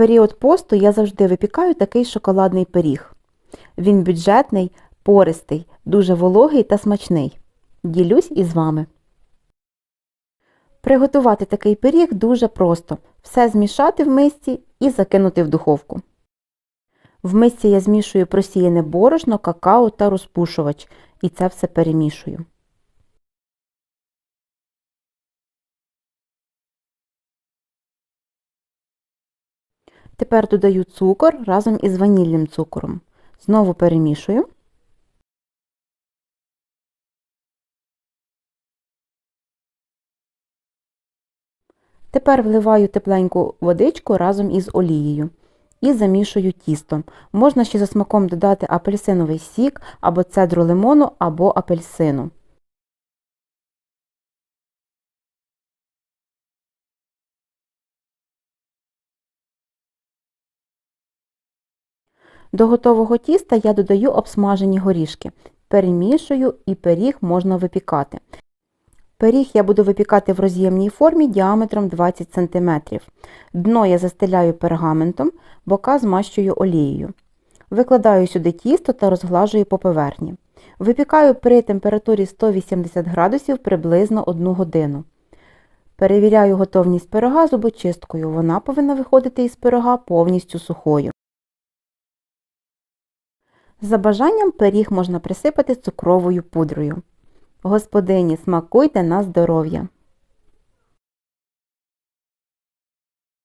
період посту я завжди випікаю такий шоколадний пиріг. Він бюджетний, пористий, дуже вологий та смачний. Ділюсь із вами. Приготувати такий пиріг дуже просто. Все змішати в мисці і закинути в духовку. В мисці я змішую просіяне борошно, какао та розпушувач і це все перемішую. Тепер додаю цукор разом із ванільним цукором. Знову перемішую. Тепер вливаю тепленьку водичку разом із олією і замішую тісто. Можна ще за смаком додати апельсиновий сік або цедру лимону або апельсину. До готового тіста я додаю обсмажені горішки. Перемішую і пиріг можна випікати. Пиріг я буду випікати в роз'ємній формі діаметром 20 см. Дно я застеляю пергаментом, бока змащую олією. Викладаю сюди тісто та розглажую по поверхні. Випікаю при температурі 180 градусів приблизно 1 годину. Перевіряю готовність пирога зубочисткою. Вона повинна виходити із пирога повністю сухою. За бажанням пиріг можна присипати цукровою пудрою. Господині, смакуйте на здоров'я!